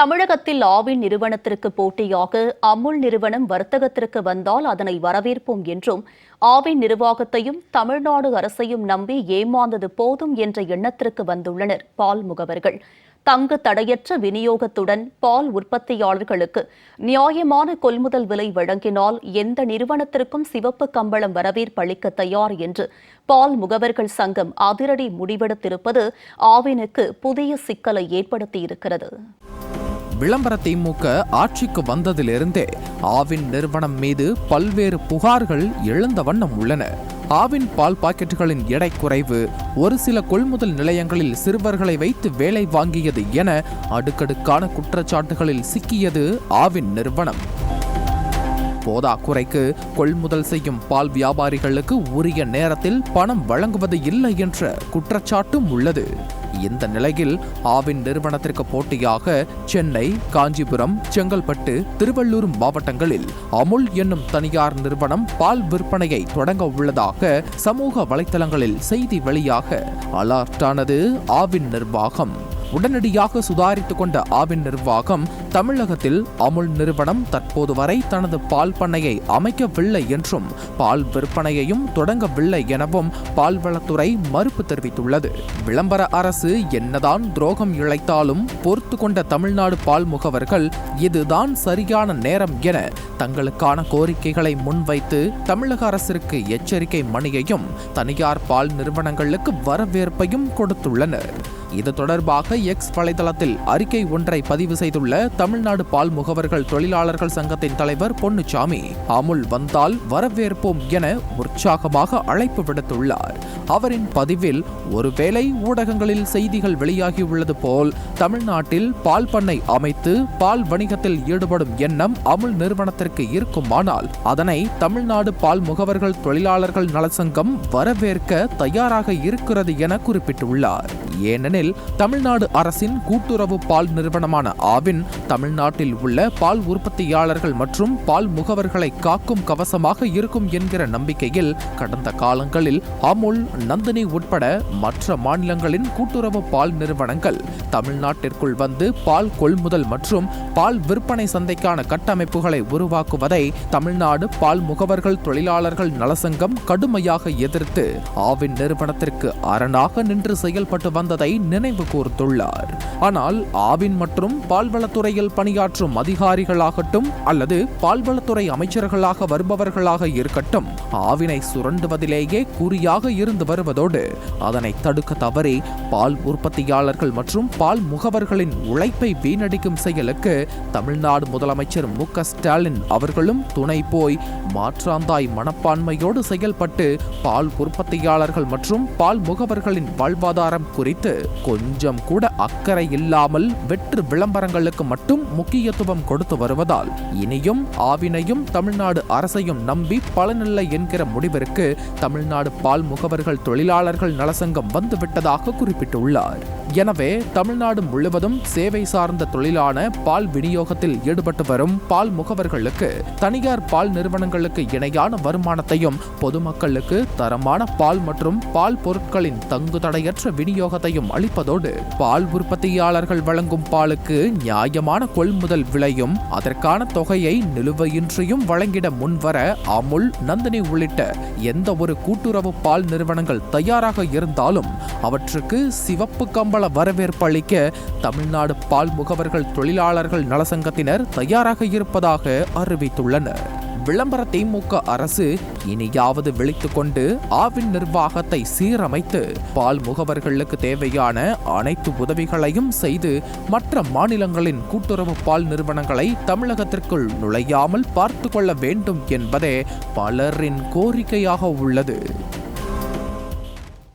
தமிழகத்தில் ஆவின் நிறுவனத்திற்கு போட்டியாக அமுல் நிறுவனம் வர்த்தகத்திற்கு வந்தால் அதனை வரவேற்போம் என்றும் ஆவின் நிர்வாகத்தையும் தமிழ்நாடு அரசையும் நம்பி ஏமாந்தது போதும் என்ற எண்ணத்திற்கு வந்துள்ளனர் பால் முகவர்கள். தங்கு தடையற்ற விநியோகத்துடன் பால் உற்பத்தியாளர்களுக்கு நியாயமான கொள்முதல் விலை வழங்கினால் எந்த நிறுவனத்திற்கும் சிவப்பு கம்பளம் வரவேற்பளிக்க தயார் என்று பால் முகவர்கள் சங்கம் அதிரடி முடிவெடுத்திருப்பது ஆவினுக்கு புதிய சிக்கலை ஏற்படுத்தியிருக்கிறது. விளம்பர திமுக ஆட்சிக்கு வந்ததிலிருந்தே ஆவின் நிறுவனம் மீது பல்வேறு புகார்கள் எழுந்த வண்ணம் உள்ளன. ஆவின் பால் பாக்கெட்டுகளின் எடை குறைவு ஒரு சில கொள்முதல் நிலையங்களில் சிறுவர்களை வைத்து வேலை வாங்கியது என அடுக்கடுக்கான குற்றச்சாட்டுகளில் சிக்கியது ஆவின் நிறுவனம். போதாக்குறைக்கு கொள்முதல் செய்யும் பால் வியாபாரிகளுக்கு உரிய நேரத்தில் பணம் வழங்குவது இல்லை என்ற குற்றச்சாட்டும் உள்ளது. இந்த நிலையில் ஆவின் நிறுவனத்திற்கு போட்டியாக சென்னை காஞ்சிபுரம் செங்கல்பட்டு திருவள்ளூர் மாவட்டங்களில் அமுல் என்னும் தனியார் நிறுவனம் பால் விற்பனையை தொடங்க உள்ளதாக சமூக வலைதளங்களில் செய்தி வெளியாக அலர்ட்டானது ஆவின் நிர்வாகம். உடனடியாக சுதாரித்துக் கொண்ட ஆவின் நிர்வாகம் தமிழகத்தில் அமுல் நிறுவனம் தற்போது வரை தனது பால் பண்ணையை அமைக்கவில்லை என்றும் பால் விற்பனையையும் தொடங்கவில்லை எனவும் பால்வளத்துறை மறுப்பு தெரிவித்துள்ளது. விளம்பர அரசு என்னதான் துரோகம் இழைத்தாலும் பொறுத்து கொண்ட தமிழ்நாடு பால் முகவர்கள் இதுதான் சரியான நேரம் என தங்களுக்கான கோரிக்கைகளை முன்வைத்து தமிழக அரசிற்கு எச்சரிக்கை மணியையும் தனியார் பால் நிறுவனங்களுக்கு வரவேற்பையும் கொடுத்துள்ளனர். இது தொடர்பாக எக்ஸ் வலைதளத்தில் அறிக்கை ஒன்றை பதிவு செய்துள்ள தமிழ்நாடு பால் முகவர்கள் தொழிலாளர்கள் சங்கத்தின் தலைவர் பொன்னுச்சாமி. அமுல் வந்தால் வரவேற்போம் என உற்சாகமாக அழைப்பு விடுத்துள்ளார். அவரின் பதிவில் ஒருவேளை ஊடகங்களில் செய்திகள் வெளியாகியுள்ளது போல் தமிழ்நாட்டில் பால் பண்ணை அமைத்து பால் வணிகத்தில் ஈடுபடும் எண்ணம் அமுல் நிறுவனத்திற்கு இருக்குமானால் அதனை தமிழ்நாடு பால் முகவர்கள் தொழிலாளர்கள் நலச்சங்கம் வரவேற்க தயாராக இருக்கிறது என குறிப்பிட்டுள்ளார். ஏனெனில் தமிழ்நாடு அரசின் கூட்டுறவு பால் நிறுவனமான ஆவின் தமிழ்நாட்டில் உள்ள பால் உற்பத்தியாளர்கள் மற்றும் பால் முகவர்களை காக்கும் கவசமாக இருக்கும் என்கிற நம்பிக்கையில் கடந்த காலங்களில் அமுல் நந்தினி உட்பட மற்ற மாநிலங்களின் கூட்டுறவு பால் நிறுவனங்கள் தமிழ்நாட்டிற்குள் வந்து பால் கொள்முதல் மற்றும் பால் விற்பனை சந்தைக்கான கட்டமைப்புகளை உருவாக்குவதை தமிழ்நாடு பால் முகவர்கள் தொழிலாளர்கள் நலசங்கம் கடுமையாக எதிர்த்து ஆவின் நிறுவனத்திற்கு அரணாக நின்று செயல்பட்டு வந்ததை நினைவு கூர்ந்துள்ளார். ஆனால் ஆவின் மற்றும் பால்வளத்துறையில் பணியாற்றும் அதிகாரிகளாகட்டும் அல்லது பால்வளத்துறை அமைச்சர்களாக வருபவர்களாக இருக்கட்டும் ஆவினை சுரண்டுவதிலேயே குறியாக இருந்து வருவதோடு அதனை தடுக்க தவறி பால் உற்பத்தியாளர்கள் மற்றும் பால் முகவர்களின் உழைப்பை வீணடிக்கும் செயலுக்கு தமிழ்நாடு முதலமைச்சர் மு. ஸ்டாலின் அவர்களும் துணை போய் மாற்றாந்தாய் மனப்பான்மையோடு செயல்பட்டு பால் உற்பத்தியாளர்கள் மற்றும் பால் முகவர்களின் வாழ்வாதாரம் குறி குறித்து கொஞ்சம் கூட அக்கறை இல்லாமல் வெற்று விளம்பரங்களுக்கு மட்டும் முக்கியத்துவம் கொடுத்து வருவதால் இனியும் ஆவினையும் தமிழ்நாடு அரசையும் நம்பி பலனில்லை என்கிற முடிவிற்கு தமிழ்நாடு பால் முகவர்கள் தொழிலாளர்கள் நலசங்கம் வந்துவிட்டதாக குறிப்பிட்டுள்ளார். எனவே தமிழ்நாடு முழுவதும் சேவை சார்ந்த தொழிலான பால் விநியோகத்தில் ஈடுபட்டு வரும் பால் முகவர்களுக்கு தனியார் பால் நிறுவனங்களுக்கு இணையான வருமானத்தையும் பொதுமக்களுக்கு தரமான பால் மற்றும் பால் பொருட்களின் தங்கு தடையற்ற விநியோகத்தையும் அளிப்பதோடு பால் உற்பத்தியாளர்கள் வழங்கும் பாலுக்கு நியாயமான கொள்முதல் விலையும் அதற்கான தொகையை நிலுவையின்றியும் வழங்கிட முன்வர அமுல் நந்தினி உள்ளிட்ட எந்த ஒரு கூட்டுறவு பால் நிறுவனங்கள் தயாராக இருந்தாலும் அவற்றுக்கு சிவப்பு கம்பள வரவேற்பு அளிக்க தமிழ்நாடு பால் முகவர்கள் தொழிலாளர்கள் நலசங்கத்தினர் தயாராக இருப்பதாக அறிவித்துள்ளனர். விளம்பர திமுக அரசு இனியாவது விழித்துக் கொண்டு ஆவின் நிர்வாகத்தை சீரமைத்து பால் முகவர்களுக்கு தேவையான அனைத்து உதவிகளையும் செய்து மற்ற மாநிலங்களின் கூட்டுறவு பால் நிறுவனங்களை தமிழகத்திற்குள் நுழையாமல் பார்த்து கொள்ள வேண்டும் என்பதே பலரின் கோரிக்கையாக உள்ளது.